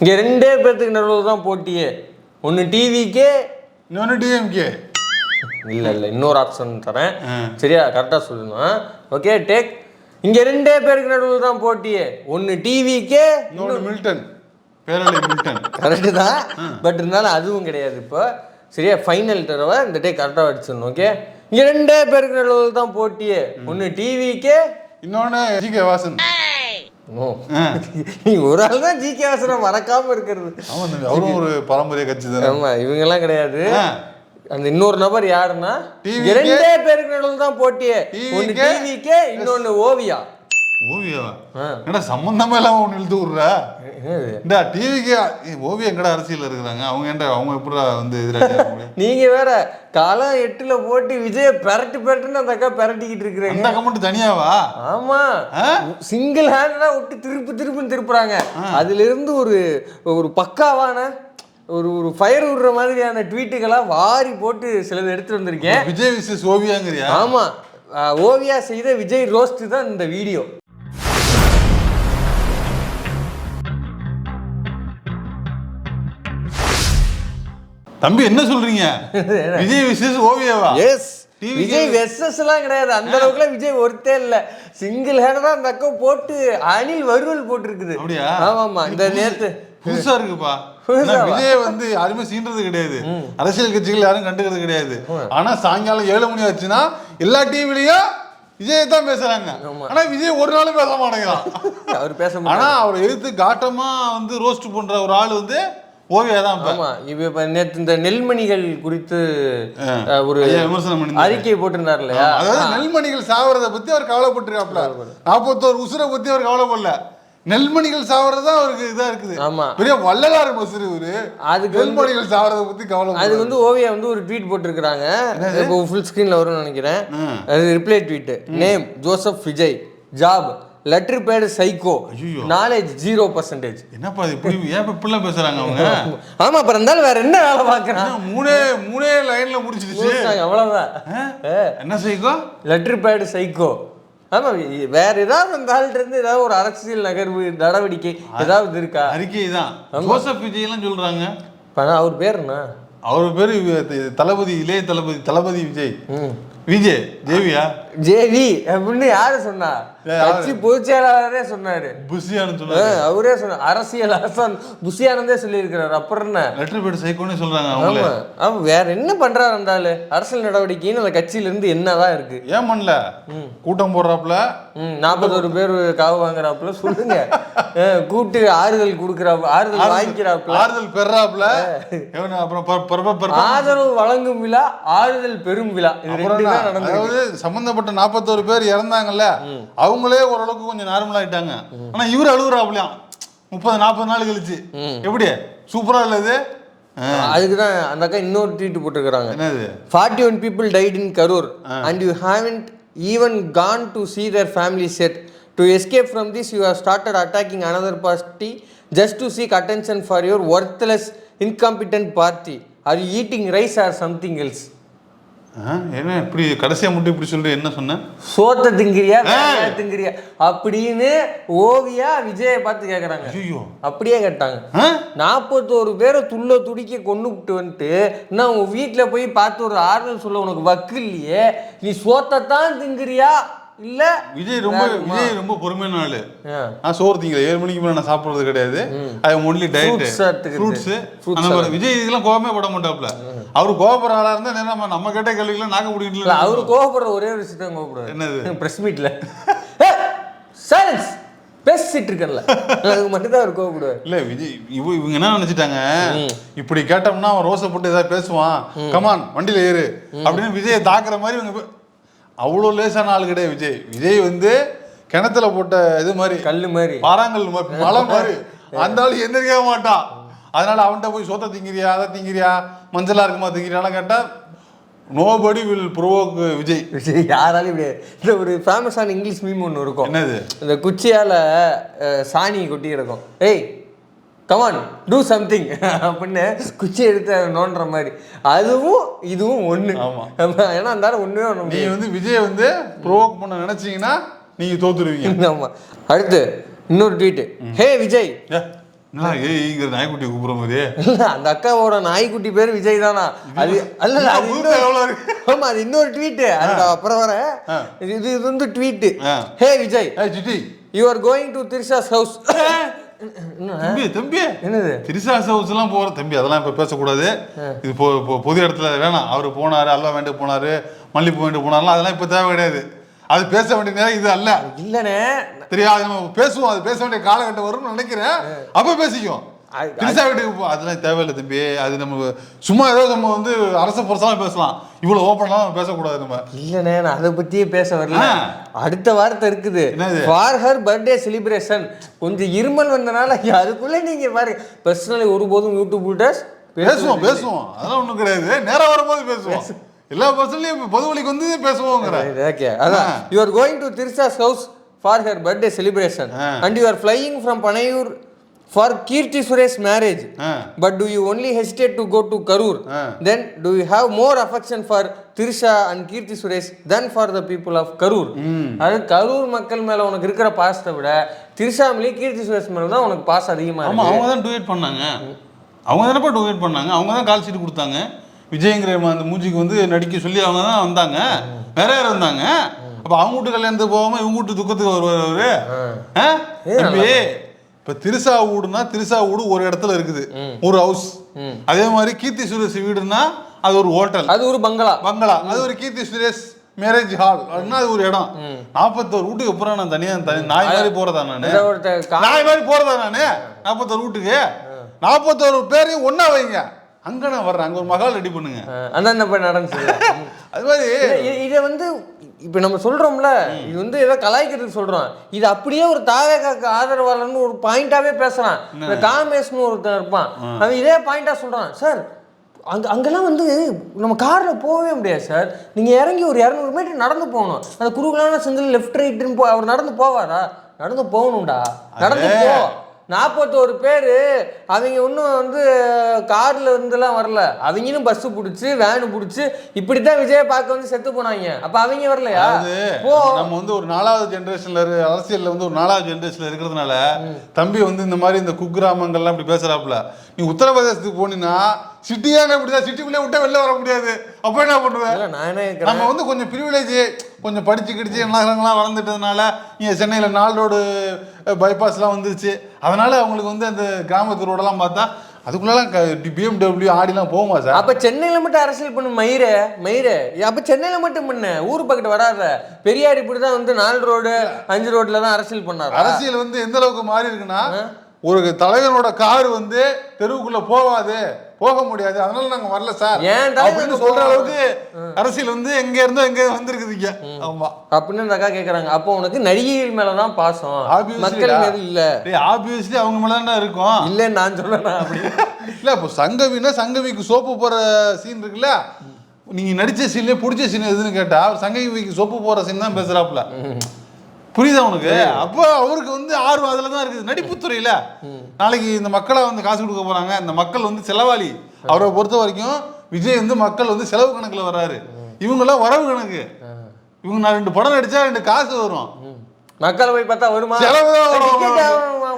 இங்க ரெண்டே பேர்த்துக்கு நடுவில் தான் போட்டியே. ஒன்னு டிவிக்கே இன்னொன்று டிஎம்கே இல்ல இல்ல இன்னொரு ஆப்ஷன் தரேன். சரியா? கரெக்டா சொல்லணும் ஓகே டேக் இங்க ரெண்டே பேருக்கு நடுவில் தான் போட்டியே. ஒன்னு டிவிக்கே இன்னொன்று மில்டன் பேரலை மில்டன் கரெக்டு தான். பட் இருந்தாலும் அதுவும் கிடையாது இப்போ. சரியா? ஃபைனல் தடவை இந்த டே கரெக்டாக அடிச்சிடணும் ஓகே இங்க ரெண்டே பேருக்கு நடுவில் தான் போட்டியே. ஒன்னு டிவிக்கே இன்னொன்று ஜி கே வாசன். ஒரு ஆள் தான் ஜிகே வாசனம் மறக்காம இருக்கிறது. ஆமாம் தம்பி அவரும் ஒரு பாரம்பரிய கட்சி தானே. ஆமா இவங்கெல்லாம் கிடையாது. அந்த இன்னொரு நபர் யாருன்னா TVK? இங்க ரெண்டே பேருக்கு நடுவில் தான் போட்டியே. TVK? டிவிக்கே இன்னொன்னு ஓவியா. ஓவியாவா ஆ. என்னடா சம்பந்தமே இல்லாம ஒன்று இழுத்து விட்றா? இந்த டிவிக்கு ஓவியம் எங்கடா அரசியல் இருக்கிறாங்க? அவங்க ஏன்டா அவங்க எப்படா வந்து எதிராக முடியும்? நீங்க வேற காலம் எட்டுல போட்டு விஜய பெரட்டு பெரட்டுன்னு அந்த அக்கா பெரட்டிக்கிட்டு இருக்கிறீங்க. அந்த கமெண்ட் தனியாவா? ஆமா. ஆ? சிங்கிள் ஹேண்டா விட்டு திருப்பு திருப்புன்னு திருப்புறாங்க. அதுல இருந்து ஒரு ஒரு பக்காவான ஒரு ஒரு ஃபயர் விடுற மாதிரியான ட்வீட்டுகளா வாரி போட்டு சிலது எடுத்து வந்திருக்கேன். விஜய் விசஸ் ஓவியாங்கிறியா? ஆமா. அஹ், ஓவியா செய்த விஜய் ரோஸ்ட் தான் இந்த வீடியோ தம்பி என்ன சொல்றீங்க? விஜய் விசஸ் ஓவியாவா? எஸ் விஜய் வெர்சஸ் எல்லாம் கிடையாது. அந்த அளவுக்குலாம் விஜய் ஒருத்தே இல்ல. சிங்கிள் ஹேண்டா அந்த அக்கா போட்டு அணில் வறுவல் போட்டிருக்குது. அப்படியா? ஆமாமா இந்த நேத்து புதுசா இருக்குப்பா. விஜய் வந்து யாருமே சீன்றது கிடையாது. அரசியல் கட்சிகள் யாரும் கண்டுக்கிறது கிடையாது. ஆனா சாயங்காலம் ஏழு மணி ஆச்சுன்னா எல்லா டிவிலையும் விஜய் தான் பேசுறாங்க. ஆனா விஜய் ஒரு நாளும் பேச மாட்டேங்கிறான். அவர் பேச ஆனா அவரை எதிர்த்து காட்டமா வந்து ரோஸ்ட் பண்ற ஒரு ஆள் வந்து ஓவியா தான் இப்ப. ஆமா இப்ப இப்ப நேத்து இந்த நெல்மணிகள் குறித்து ஒரு விமர்சனம் பண்ணி அறிக்கை போட்டிருந்தார் இல்லையா? அதாவது நெல்மணிகள் சாவறத பத்தி அவர் கவலைப்பட்டிருக்காப்ல நாற்பத்தோரு உசுரை பத்தி அவர் கவலைப்படல. நெல்மணிகள் சாவறது தான் அவருக்கு இதா இருக்குது. ஆமா. பெரிய வள்ளலார் மசூரி இவரு. அதுக்கு நெல்மணிகள் சாவறத பத்தி கவலை அது வந்து ஓவியா வந்து ஒரு ட்வீட் போட்டிருக்கிறாங்க. இப்போ ஃபுல் ஸ்க்ரீன்ல வரும்னு நினைக்கிறேன். அது reply tweet name Joseph Vijay job letter pad psycho. Knowledge zero percentage என்னப்பா இது இப்படி ஏன் இப்ப இப்படிலாம் பேசுறாங்க அவங்க? ஆமா அப்புறம் இருந்தாலும் வேற என்ன வேலை பார்க்கறான் என்ன மூணே மூணே லைன்ல முடிச்சிடுச்சு அவ்வளவுதான்? என்ன செய்கோ லெட்டர் பேடு சைக்கோ ஆமா வேற ஏதாவது அந்த ஆள்கிட்ட இருந்து ஏதாவது ஒரு அரசியல் நகர்வு நடவடிக்கை ஏதாவது இருக்கா? அறிக்கை தான் ஜோசப் விஜய் எல்லாம் சொல்றாங்க அவர் பேர் என்ன? அவர் பேரு தளபதி இளைய தளபதி தளபதி விஜய். ம். விஜய் ஜேவியா? ஜேவி அப்படின்னு யாரு சொன்னா? கட்சி பொதுச் செயலாளரே சொன்னாரு. ஆ, சொல்றாங்க அவரே சொன்ன அரசியல் அரசன் புஷியானந்தே சொல்லியிருக்கிறார். அப்புறம் என்ன? லெட்டர் பேட் சைக்கோன்னு சொல்றாங்க ஆமா. வேற என்ன பண்றாரு ஆளு? அரசியல் நடவடிக்கைன்னு அந்த கட்சியில இருந்து என்னதான் இருக்கு? ஏன் பண்ணல? கூட்டம் போடுறாப்புல. நாற்பத்தோரு பேர் காவு வாங்குறாப்புல. சொல்லுங்க. கூட்டு ஆறுதல் கொடுக்குறாப்பு ஆறுதல் வாங்கிக்கிறாப்புல. ஆறுதல் பெறாப்புல. அப்புறம் ஆதரவு வழங்கும் விழா ஆறுதல் பெரும் விழா. இது ரெண்டு? தான் நடந்தது சம்பந்தப்பட்ட நாற்பத்தோரு பேர் இறந்தாங்கல்ல. அவங்களே ஓரளவுக்கு கொஞ்சம் நார்மல் ஆயிட்டாங்க ஆனா இவர் அழுகுறாப்லையாம் முப்பது நாற்பது நாள் கழிச்சு எப்படி சூப்பரா இல்ல இது ஆ, அதுக்கு தான் அந்த அக்கா இன்னொரு ட்வீட் போட்டிருக்கிறாங்க என்னது forty one people died in Karur and you haven't even gone to see their family set to escape from this you have started attacking another party just to seek attention for your worthless incompetent party are you eating rice or something else ஆ, என்ன இப்படி கடைசியா மட்டும் இப்படி சொல்ற என்ன சொன்ன? சோத்த திங்கிறியா திங்கிறியா? அப்படின்னு ஓவியா விஜயை பார்த்து கேக்குறாங்க. ஐயோ. அப்படியே கேட்டாங்க? நாற்பத்தோரு பேரை துள்ள துடிக்க கொண்டு விட்டு வந்துட்டு நான் உங்க வீட்டில் போய் பார்த்து ஒரு ஆறுதல் சொல்ல உனக்கு வக்கு இல்லையே. நீ சோத்தத்தான் திங்குறியா? இல்ல? விஜய் ரொம்ப விஜய் ரொம்ப பொறுமையான ஆளு. நான் சோறு திங்கல. ஏழு மணிக்கு மேல நான் சாப்பிடுறது கிடையாது. அது ஒன்லி டயட். ஃப்ரூட்ஸ் விஜய் இதெல்லாம் கோவமே பட மாட்டாப்ல. அவர் கோவப்படுற ஆளா இருந்தா நேரா நம்ம நம்ம கேட்ட நாக்க இல்ல முடியல அவரு கோவப்படுற ஒரே ஒரு விஷயத்தான் கோவப்படுறாரு என்னது? பிரஸ் மீட்ல சைலன்ஸ் பேசிட்டு இருக்கல அதுக்கு மட்டும் தான் அவர் கோவப்படுவார். இல்ல விஜய் இவ இவங்க என்ன நினைச்சிட்டாங்க? இப்படி கேட்டோம்னா அவன் ரோசை போட்டு ஏதாவது பேசுவான். கமான் வண்டியில ஏறு. அப்படின்னு விஜயை தாக்குற மாதிரி இவங்க அவ்வளோ லேசான ஆள் கிடையாது விஜய். விஜய் வந்து கிணத்துல போட்ட இது மாதிரி கல்லு மாதிரி. பாறாங்கல் மாதிரி, மலை மாதிரி. அந்த ஆள் எந்திரிக்கவே மாட்டான். அதனால அவன்கிட்ட போய் சொத்தை திங்கிறியா அதை திங்கிறியா மஞ்சளா இருக்குமா திங்கிறியாலாம் கேட்டா nobody will provoke Vijay. Vijay யாராலும் இப்படி இந்த ஒரு ஃபேமஸான இங்கிலீஷ் மீம் ஒன்று இருக்கும். என்னது? இந்த குச்சியால சாணி கொட்டி கிடக்கும் ஏய் கமான் டூ சம்திங் அப்படின்னு குச்சி எடுத்து அதை நோண்டுற மாதிரி. அதுவும் இதுவும் ஒண்ணு. ஆமா. ஆமா, ஏன்னா அந்த பண்ண நீங்க முடியாது. வந்து விஜய் வந்து ப்ரோவோக் பண்ண நினைச்சீங்கன்னா நீங்க தோத்துருவீங்க. ஆமா. அடுத்து இன்னொரு ட்வீட் ஹே விஜய் ஏய்ங்கிற நாய்க்குட்டி கூப்பிடுற மாதிரியே. இல்ல அந்த அக்காவோட நாய்க்குட்டி பேர் விஜய் தானா? அது அல்ல அது ஊர்ல இன்னொரு எவ்வளவு இருக்கு? ஆமா அது இன்னொரு ட்வீட் அது அப்புறம் வரேன் இது இது வந்து tweet ah. Hey Vijay. You are going to Trisha's house தம்பி தம்பி. என்னது? திரிசா ஹவுஸ் எல்லாம் போற தம்பி அதெல்லாம் இப்ப பேசக்கூடாது. இது பொது இடத்துல வேணாம். அவர் போனாரு அல்லா வேண்டு போனாரு மல்லிப்பூ வேண்டு போனாருலாம் அதெல்லாம் இப்ப தேவை கிடையாது. அது பேச வேண்டிய நேரம் இது அல்ல. இல்லனே. தெரியாது நம்ம பேசுவோம் அது பேச வேண்டிய காலகட்டம் வரும்னு நினைக்கிறேன். அப்ப பேசிக்குவோம். திரிசா வீட்டுக்கு போ அதெல்லாம் தேவையில்லை தம்பி. அது நம்ம சும்மா ஏதோ நம்ம வந்து அரச புரசலாம் பேசலாம். இவ்வளவு ஓப்பனாலாம் பேசக்கூடாது நம்ம. இல்லனே நான் அதை பத்தியே பேச வரல. அடுத்த வார்த்தை இருக்குது? ஃபார் ஹர் பர்த்டே செலிப்ரேஷன் கொஞ்சம் இருமல் வந்தனால அதுக்குள்ள நீங்க பாருங்க பர்சனலி ஒருபோதும் யூடியூப் பேசுவோம் பேசுவோம். அதெல்லாம் ஒண்ணும் கிடையாது. நேரா வரும்போது பேசுவோம். எல்லா பர்சன்லயும் பொது வழிக்கு வந்து பேசுவோங்கிற. ஓகே அதான். You are going to Trisha's house for her birthday celebration. And you are flying from Panaiyur for Keerthy Suresh marriage. But do you only hesitate to go to Karur. Then do you have more affection for Trisha and Keerthy Suresh than for the people of Karur அது கரூர் மக்கள் மேல உனக்கு இருக்கிற பாசத்தை விட திரிஷா மேலே கீர்த்தி சுரேஷ் மேல தான் உனக்கு பாசம் அதிகமா ஆமா இருக்கு. அவங்க தான் டூயட் பண்ணாங்க. அவங்க தானப்பா டூயட் பண்ணாங்க? அவங்க தான் கால் ஷீட் கொடுத்தாங்க. விஜயங்கிற அந்த மூஞ்சிக்கு வந்து நடிக்க சொல்லி அவங்க தான் வந்தாங்க. வேற யார் வந்தாங்க. அப்ப அவங்க வீட்டு கல்யாணத்துக்கு போகாம இவங்க வீட்டு துக்கத்துக்கு வருவார் அவரு? தம்பி இப்ப திருசா வீடுனா திருசா வீடு ஒரு இடத்துல இருக்குது. ஒரு ஹவுஸ் அதே மாதிரி கீர்த்தி சுரேஷ் வீடுனா அது ஒரு ஹோட்டல் அது ஒரு பங்களா பங்களா அது ஒரு கீர்த்தி சுரேஷ் மேரேஜ் ஹால் அப்படின்னா அது ஒரு இடம். நாற்பத்தோரு வீட்டுக்கு அப்புறம் நான் தனியா தனி நாய் மாதிரி போறதா நானு? நாய் மாதிரி போறதா நானு? நாற்பத்தோரு வீட்டுக்கு? நாற்பத்தோரு பேரையும் ஒண்ணா வைங்க. அங்க நான் வர்றேன் அங்க ஒரு மகால் ரெடி பண்ணுங்க. அதான் இப்ப நடந்துச்சு அது மாதிரி இதை வந்து இப்போ நம்ம சொல்றோம்ல இது வந்து ஏதோ கலாய்க்கிறதுக்கு சொல்றோம். இது அப்படியே ஒரு தாவேகாக்கு ஆதரவாளர்னு ஒரு பாயிண்டாவே பேசுறான். இந்த காமேஷ்னு ஒருத்தன் இருப்பான். அவன் இதே பாயிண்டா சொல்றான். சார் அங்க அங்கெல்லாம் வந்து நம்ம கார்ல போகவே முடியாது சார். நீங்க இறங்கி ஒரு இரநூறு மீட்டர் நடந்து போகணும். அந்த குறுகலான செந்தில் லெஃப்ட் ரைட்டுன்னு போ அவர் நடந்து போவாரா? நடந்து போகணும்டா. நடந்து போ. நாற்பத்தோரு பேர் அவங்க இன்னும் வந்து கார்ல இருந்துலாம் வரல. அவங்களும் பஸ் பிடிச்சி வேனு பிடிச்சி இப்படி தான் விஜயை பார்க்க வந்து செத்து போனாங்க. அப்ப அவங்க வரலையா? நம்ம வந்து ஒரு நாலாவது ஜெனரேஷன்ல அரசியல்ல வந்து ஒரு நாலாவது ஜெனரேஷன்ல இருக்கிறதுனால தம்பி வந்து இந்த மாதிரி இந்த குக்கிராமங்கள்லாம் இப்படி பேசுறாப்புல. நீ உத்தரப்பிரதேசத்துக்கு போனீங்கன்னா சிட்டியான இப்படிதான் சிட்டிக்குள்ளே விட்டா வெளில வர முடியாது. அப்ப என்ன பண்ணுவ? இல்ல நான் என்ன நம்ம வந்து கொஞ்சம் ப்ரிவிலேஜ் கொஞ்சம் படிச்சு கிடிச்சு நகரங்கள்லாம் வளர்ந்துட்டதுனால இங்கே சென்னையில் நாலு ரோடு பைபாஸ்லாம் வந்துருச்சு. அதனால அவங்களுக்கு வந்து அந்த கிராமத்து ரோடெல்லாம் பார்த்தா அதுக்குள்ளெல்லாம் பிஎம்டபிள்யூ ஆடிலாம் போகுமா சார்? அப்ப சென்னையில மட்டும் அரசியல் பண்ணு மயிரே மயிரே. அப்ப சென்னையில மட்டும் பண்ணு. ஊர் பக்கத்து வராத. பெரியார் இப்படிதான் வந்து நாலு ரோடு அஞ்சு ரோட்ல தான் அரசியல் பண்ணாரு? அரசியல் வந்து எந்த அளவுக்கு மாறி இருக்குன்னா ஒரு தலைவனோட கார் வந்து தெருவுக்குள்ள போகாது. போக முடியாது. அதனால நாங்க வரல சார். ஏன் அப்படின்னு சொல்ற அளவுக்கு அரசியல் வந்து எங்க இருந்தோ எங்க வந்திருக்குதுங்க. ஆமா. அப்படின்னு அந்த அக்கா கேக்குறாங்க. அப்போ உனக்கு நடிகைகள் மேலதான் பாசம். மக்கள். மேல இல்ல. ஆப்வியஸ்லி அவங்க மேல தான் இருக்கும். இல்லன்னு நான் சொல்றேன் அப்படி. இல்ல இப்போ சங்கவினா சங்கவிக்கு சோப்பு போற சீன் இருக்குல்ல? நீங்க நடிச்ச சீன்லயே பிடிச்ச சீன் எதுன்னு கேட்டா சங்கவிக்கு சோப்பு போற சீன் தான் பேசுறாப்புல. புரியுதா உனக்கு? அப்போ அவருக்கு வந்து ஆர்வம் அதுல தான் இருக்குது. நடிப்புத்துறையில. நாளைக்கு இந்த மக்களா வந்து காசு கொடுக்க போறாங்க. இந்த மக்கள் வந்து செலவாளி. அவரை பொறுத்த வரைக்கும் விஜய் வந்து மக்கள் வந்து செலவு கணக்குல வர்றாரு. இவங்கெல்லாம் வரவு கணக்கு. இவங்க நான் ரெண்டு படம் நடிச்சா ரெண்டு காசு வரும். மக்களை போய் பார்த்தா வருமா? செலவு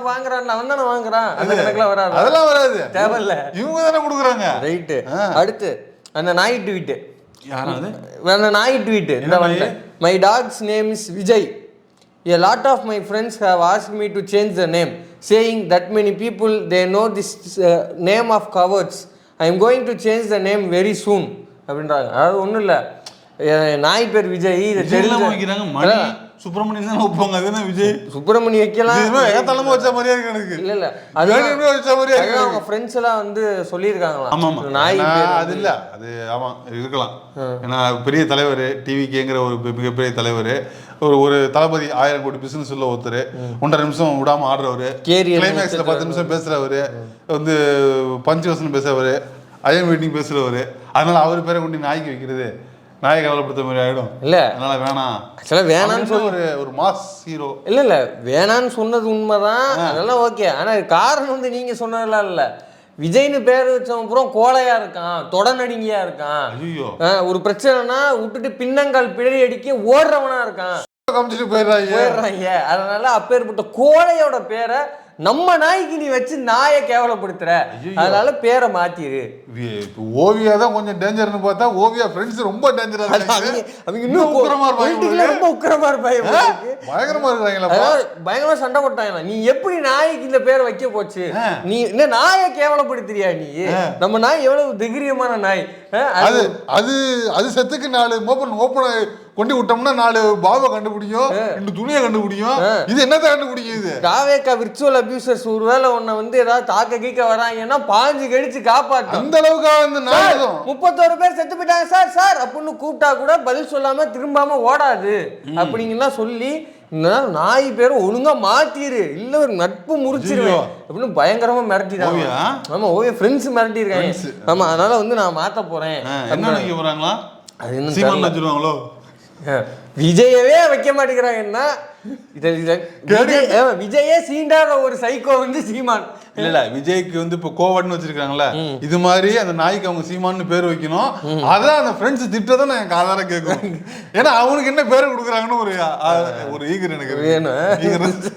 வாங்குறான் அவன் தானே வாங்குறான். அந்த கணக்குல வராது? அதெல்லாம் வராது. தேவையில்ல. இவங்க தானே கொடுக்குறாங்க. ரைட்டு. அடுத்து அந்த நாய் ட்வீட் யாராவது? அந்த நாய் ட்வீட் இந்த my dog's name is Vijay A lot of my friends have asked me to change the name, saying that many people they know this uh, name of cowards. I am going to change the name very soon. அப்படின்றாங்க அதாவது ஒன்றும் இல்லை நாய் பேர் விஜய் இதை தெரிஞ்ச சுப்பிரமணியன் தான் வைப்பாங்க அது என்ன விஜய் சுப்பிரமணி வைக்கலாம் ஏகத்தாளமா வச்ச மாதிரியா இருக்கு எனக்கு? இல்ல இல்ல. அது வச்ச மாதிரியா இருக்கு? அவங்க ஃப்ரெண்ட்ஸ் எல்லாம் வந்து சொல்லியிருக்காங்களாம். ஆமா ஆமா. நாய் அது இல்ல. அது ஆமா இருக்கலாம். ஏன்னா பெரிய தலைவர் டிவிக்கேங்கிற ஒரு பெ- மிகப்பெரிய தலைவர் ஒரு ஒரு தளபதி ஆயிரம் கோடி பிசினஸ் உள்ள ஒருத்தர் ஒன்றரை நிமிஷம் விடாம ஆடுறவரு கிளைமேக்ஸ்ல பத்து நிமிஷம் பேசுறவரு வந்து பஞ்சு வசனம் பேசுறவரு ஐஎம் மீட்டிங் பேசுறவரு. அதனால அவர் பேரை கொண்டு நாய்க்கு வைக்கிறது. நாயை கவலைப்படுத்த மாதிரி ஆயிடும். இல்ல. அதனால வேணாம். ஆக்சுவலாக வேணான்னு அப்படின்னு ஒரு ஒரு மாஸ் ஹீரோ. இல்ல இல்ல. வேணான்னு சொன்னது உண்மைதான். அதெல்லாம் ஓகே. ஆனா இது காரணம் வந்து நீங்க சொன்னதெல்லாம் இல்ல. விஜய்னு பேர் வச்சவன் பூரா கோழையா இருக்கான். தொடநடிகையா இருக்கான். ஒரு பிரச்சனைனா விட்டுட்டு பின்னங்கால் பிழை அடிக்க ஓடுறவனா இருக்கான். காமிச்சிட்டு போயிடுறாங்க போயிடுறாங்க அதனால அப்பேற்பட்ட கோழையோட பேரை நம்ம நாய்க்கு நீ வச்சு நாயை கேவலப்படுத்துற. அதனால பேரை மாத்திரு. ஓவியா தான் கொஞ்சம் டேஞ்சர்னு பார்த்தா ஓவியா ஃப்ரெண்ட்ஸ் ரொம்ப டேஞ்சரா அவங்க இன்னும் உக்கிரமா இருப்பாங்க. ரொம்ப உக்கிரமா இருப்பாங்க. பயங்கரமா இருக்காங்களா பயங்கரமா சண்டை போட்டாங்க நீ எப்படி நாய்க்கு இந்த பேரை வைக்க போச்சு? நீ என்ன நாயை கேவலப்படுத்துறியா நீ? நம்ம நாய் எவ்வளவு திகிரியமான நாய்? அது அது அது செத்துக்கு நாலு ஓப்பன் ஓப்பன் கொண்டு விட்டோம்னா நாலு பாவை கண்டுபிடிக்கும் ரெண்டு துணியை கண்டுபிடிக்கும். இது என்னத்தை கண்டுபிடிக்கும் இது? காவேக்கா விர்ச்சுவல் அபியூசர்ஸ் ஒருவேளை உன்னை வந்து ஏதாவது தாக்க கீக்க வராங்கன்னா பாஞ்சு கடிச்சு காப்பாற்றும் அந்த அளவுக்கு நாயகம் முப்பத்தோரு பேர் செத்து போயிட்டாங்க சார் சார் அப்படின்னு கூப்பிட்டா கூட பதில் சொல்லாம திரும்பாம ஓடாது. அப்படிங்கலாம் சொல்லி நாய் பேரை ஒழுங்கா மாத்திரு. இல்ல ஒரு நட்பு முறிச்சிருவேன். அப்படின்னு பயங்கரமா மிரட்டிட்டாங்க? ஆமா ஓவிய ஃப்ரெண்ட்ஸ் மிரட்டிருக்காங்க ஆமா அதனால வந்து நான் மாத்த போறேன். என்ன நினைக்க போறாங்களா? அது வச்சிருவாங்களோ விஜயவே வைக்க மாட்டேங்கிறாங்கன்னா விஜய் சீண்டாத ஒரு சைக்கோ வந்து சீமான். இல்ல இல்ல விஜய்க்கு வந்து இப்ப கோவட்னு வச்சிருக்காங்கல்ல இது மாதிரி அந்த நாய்க்கு அவங்க சீமான்னு பேர் வைக்கணும். அதான் அந்த ஃப்ரெண்ட்ஸ் திட்டதான் நான் என் காதார கேட்கும் ஏன்னா அவனுக்கு என்ன பேர் கொடுக்குறாங்கன்னு ஒரு ஒரு ஈகர் எனக்கு. வேணும்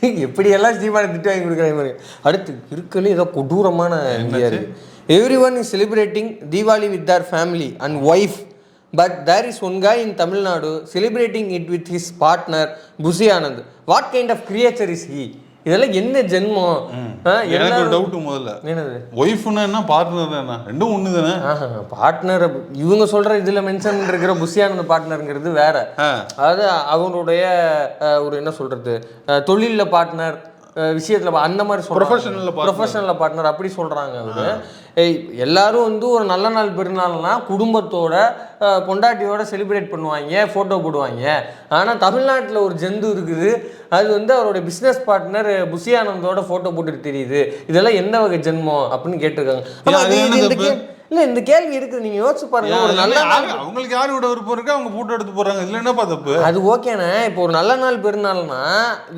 எப்படி எல்லாம் சீமான திட்டு வாங்கி கொடுக்குறாங்க பாருங்க அடுத்து இருக்கலே ஏதோ கொடூரமான இந்தியா இருக்கு everyone is celebrating Deepavali with their family and wife but there is one guy in Tamil Nadu celebrating it with his partner Bussy Anand what kind of creature is he இதெல்லாம் என்ன ஜென்மம்? எனக்கு ஒரு doubt முதல்ல. என்னது? ஒய்ஃப்னா என்ன partner என்ன? ரெண்டும் ஒண்ணு தானே பார்ட்னர் இவங்க சொல்ற இதுல மென்ஷன் இருக்கிற புஷியானந்த பார்ட்னருங்கிறது வேற. அதாவது அவங்களுடைய ஒரு என்ன சொல்றது? தொழில்ல பார்ட்னர் விஷயத்துல அந்த மாதிரி Professional ல partner. ப்ரொஃபஷனல்ல பார்ட்னர் அப்படி சொல்றாங்க அவரு ஏய், எல்லாரும் வந்து ஒரு நல்ல நாள் பெருநாள்னா குடும்பத்தோட பொண்டாட்டியோட செலிப்ரேட் பண்ணுவாங்க ஃபோட்டோ போடுவாங்க. ஆனா தமிழ்நாட்டுல ஒரு ஜந்து இருக்குது. அது வந்து அவருடைய பிசினஸ் பார்ட்னர் புஷியானந்தோட ஃபோட்டோ போட்டுட்டு தெரியுது. இதெல்லாம் என்ன வகை ஜென்மம் அப்படின்னு கேட்டிருக்காங்க. இல்ல இந்த கேள்வி இருக்குது. நீங்க யோசிச்சு பாருங்க. ஒரு நல்ல நாள். அவங்களுக்கு யாரு விட விருப்பம் இருக்கு அவங்க போட்டோ எடுத்து போறாங்க இதுல என்னப்பா தப்பு? அது ஓகேண்ணே இப்போ ஒரு நல்ல நாள் பெருநாள்னா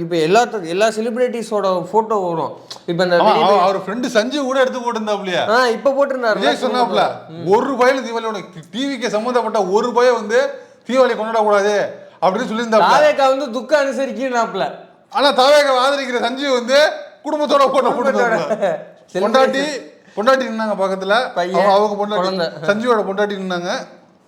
இப்போ எல்லா எல்லா செலிபிரிட்டிஸோட போட்டோ வரும். இப்போ இந்த அவர் ஃப்ரெண்டு சஞ்சீவ் கூட எடுத்து போட்டிருந்தாப்லையா ஆ இப்போ போட்டிருந்தாரு விஜய் சொன்னாப்ல ஒரு பயல தீபாவளி டிவிக்கு சம்பந்தப்பட்ட ஒரு பய வந்து தீபாவளி கொண்டாட கூடாது அப்படின்னு சொல்லியிருந்தாப்ல தாவேக்கா வந்து துக்க அனுசரிக்கிறாப்ல ஆனா தாவேக ஆதரிக்கிற சஞ்சீவ் வந்து குடும்பத்தோட போட்டோ போட்டுருந்தாப்ல Celebration. பொண்டாட்டி நின்னாங்க பக்கத்துல. பையன், அவங்க- பொண்டாட்டி. சஞ்சீவோட பொண்டாட்டி நின்னாங்க.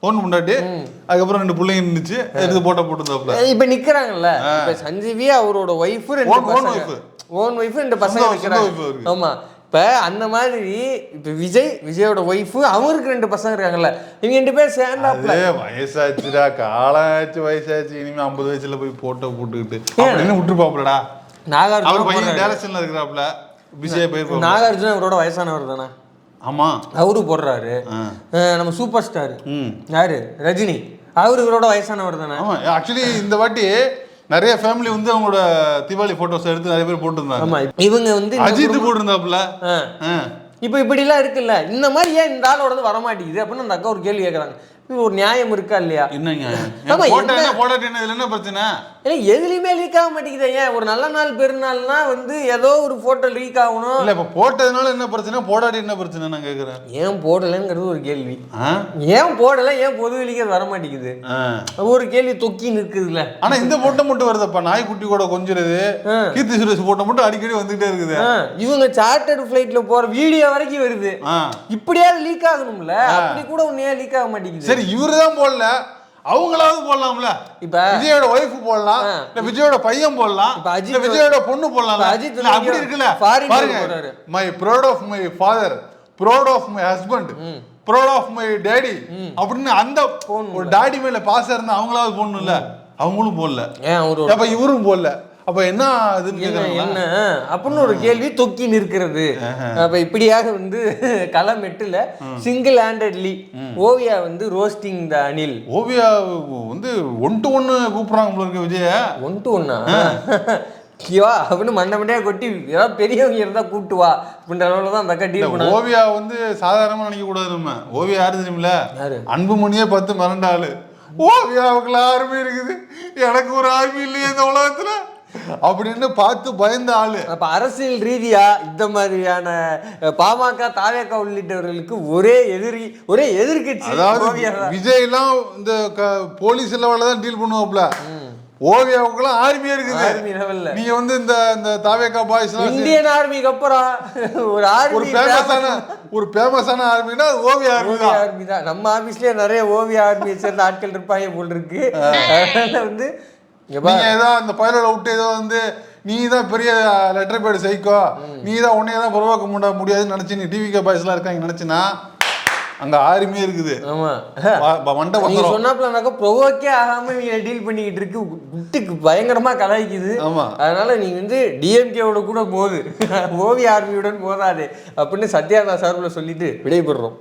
பொண்ணு பொண்டாட்டி. அதுக்கப்புறம் ரெண்டு பிள்ளைங்க நின்னுச்சு. எடுத்து போட்டோ போட்டுருந்தாப்ல இப்போ நிக்கிறாங்கல்ல. இப்போ சஞ்சீவி அவரோட ஒய்ஃப் ரெண்டு பசங்க. wife. ஓன் ஒய்ஃப் ரெண்டு பசங்க அவருக்கு. ஆமா. இப்போ அந்த மாதிரி இப்போ விஜய் விஜயோட ஒய்ஃப் அவருக்கு ரெண்டு பசங்க இருக்காங்கல்ல. இவங்க ரெண்டு பேர் சேர்ந்தாப்ல வயசாச்சுடா. காலம் ஆச்சு வயசாச்சு. இனிமே ஐம்பது வயசுல போய் போட்டோ போட்டுக்கிட்டு. அப்படின்னு விட்டுருப்பாப்லடா அவர் நாகார்ஜுன பையன் போடுறாரு. டேரக்ஷன்ல இருக்கிறாப்ல பிஸியா போயிருப்பாங்க நாகார்ஜுன அவரோட வயசானவர் தானே? ஆமா. அவரு போடுறாரு. நம்ம சூப்பர் ஸ்டார். யாரு? ரஜினி. அவரு இவரோட வயசானவர் தானே? ஆக்சுவலி இந்த வாட்டி நிறைய ஃபேமிலி வந்து அவங்களோட தீபாவளி போட்டோஸ் எடுத்து நிறைய பேர் போட்டிருந்தாங்க. ஆமா இவங்க வந்து அஜித். ஆ. இப்போ இப்படிலாம் இருக்குல்ல. இந்த மாதிரி ஏன் இந்த ஆளோடது வரமாட்டேங்குது? அப்படின்னு அந்த அக்கா ஒரு கேள்வி கேட்குறாங்க ஒரு நியாயம் இருக்கா இல்லையா? போட்டோ என்ன- பிரச்சனை? ஏன்னா எதுலையுமே லீக் ஆக மாட்டேங்குது ஏன் ஒரு நல்ல நாள் பெருநாள்னா வந்து ஏதோ ஒரு போட்டோ லீக் ஆகணும். இல்ல இப்ப போட்டதுனால என்ன பிரச்சனை? போடாட்டி என்ன பிரச்சனை நான் கேக்குறேன்? ஏன் போடலைங்கிறது ஒரு கேள்வி? ஏன் போடலை? ஏன் பொது வெளிக்கிறது வர மாட்டேங்குது. ஒரு கேள்வி தொக்கி நிற்குதுல்ல ஆனா இந்த போட்டோ மட்டும் வருதப்பா நாய்க்குட்டி கூட கொஞ்சிருது. ஆ. கீர்த்தி சுரேஷ் போட்டோ மட்டும் அடிக்கடி வந்துகிட்டே இருக்குது. இவங்க சார்ட்டர்ட் ஃப்ளைட்ல போற வீடியோ வரைக்கும் வருது. இப்படியாவது லீக் ஆகணும்ல? அப்படி கூட ஏன் லீக் ஆக மாட்டேங்குது. சரி இவரு தான் போடல. அவங்களாவது போடலாம்ல. இப்ப விஜயோட ஒய்ஃப் போடலாம். இல்ல விஜயோட பையன் போடலாம். இல்ல விஜயோட பொண்ணு போடலாம் அஜித் அப்படி இருக்குல்ல. பாருங்க. My proud of my father proud of my. Husband proud of my. Daddy அப்படின்னு அந்த ஒரு டாடி மேல பாசம் இருந்தா அவங்களாவது போடணும்ல. அவங்களும் போடல. அப்ப இவரும் போடல. அப்ப என்ன என்ன அப்படின்னு ஒரு கேள்வி தொக்கி நிற்கிறது. அப்ப இப்படியாக வந்து களம் எட்டுல சிங்கிள் ஹேண்டட்லி ஓவியா வந்து ரோஸ்டிங் த அனில் ஓவியா வந்து ஒன் டு ஒன்னு கூப்பிடுறாங்க போல இருக்கு விஜய. ஒன் டு ஒன்னா கிவா அப்படின்னு மண்டை மண்டையா கொட்டி ஏதாவது பெரியவங்க இருந்தா கூட்டு வா அப்படின்ற அளவுல தான் அந்த அக்கா டீல் பண்ணாங்க ஓவியா வந்து சாதாரணமா நினைக்க கூடாது நம்ம. ஓவியா யாரு தெரியுமில யாரு? அன்புமணியே பத்து மிரண்ட ஆளு ஓவியாவுக்குள்ள ஆர்மி இருக்குது. எனக்கு ஒரு ஆர்மி இல்லையே இந்த உலகத்துல. அப்படின்னு பார்த்து பயந்த ஆளு. அப்ப அரசியல் ரீதியா இந்த மாதிரியான பாமக தாவேக்கா உள்ளிட்டவர்களுக்கு ஒரே எதிரி ஒரே எதிர்க்கட்சி அதாவது எல்லாம் இந்த போலீஸ் லெவல்ல தான் டீல் பண்ணுவாப்ல ஓவியாவுக்குலாம் ஆர்மியே இருக்குது. ஆர்மி லெவல்ல. நீங்க வந்து இந்த இந்த தாவேகா பாய்ஸ் இந்தியன் ஆர்மிக்கு அப்புறம் ஒரு ஒரு ஆர்மி ஃபேமஸான ஒரு ஃபேமஸான ஆர்மினா ஓவிய ஆர்மி தான். ஆர்மி தான். நம்ம ஆபீஸ்லயே நிறைய ஓவிய ஆர்மியை சேர்ந்த ஆட்கள் இருப்பாங்க போல் இருக்கு. அதனால வந்து நீங்க ஏதோ அந்த பயிரோட விட்டு ஏதோ வந்து நீ தான் பெரிய லெட்டர் பேடு சைக்கோ. நீ தான் உன்னையே தான் உருவாக்க முட முடியாதுன்னு நினைச்சு நீ டிவிகே பாய்ஸ்லாம் இருக்காங்க நினைச்சுன்னா அங்க ஆர்மியே இருக்குது. ஆமா. மண்டை நீங்க சொன்னாப்லனாக்கா ப்ரொவோக்கே ஆகாம இவங்க டீல் பண்ணிக்கிட்டு இருக்கு. விட்டுக்கு பயங்கரமா கலாய்க்குது. ஆமா. அதனால நீ வந்து டிஎம்கேவோட கூட மோது ஓவிய ஆர்மியுடன் மோதாதே அப்படின்னு சத்யானா சார்பில் சொல்லிட்டு விடைபெறுறோம்.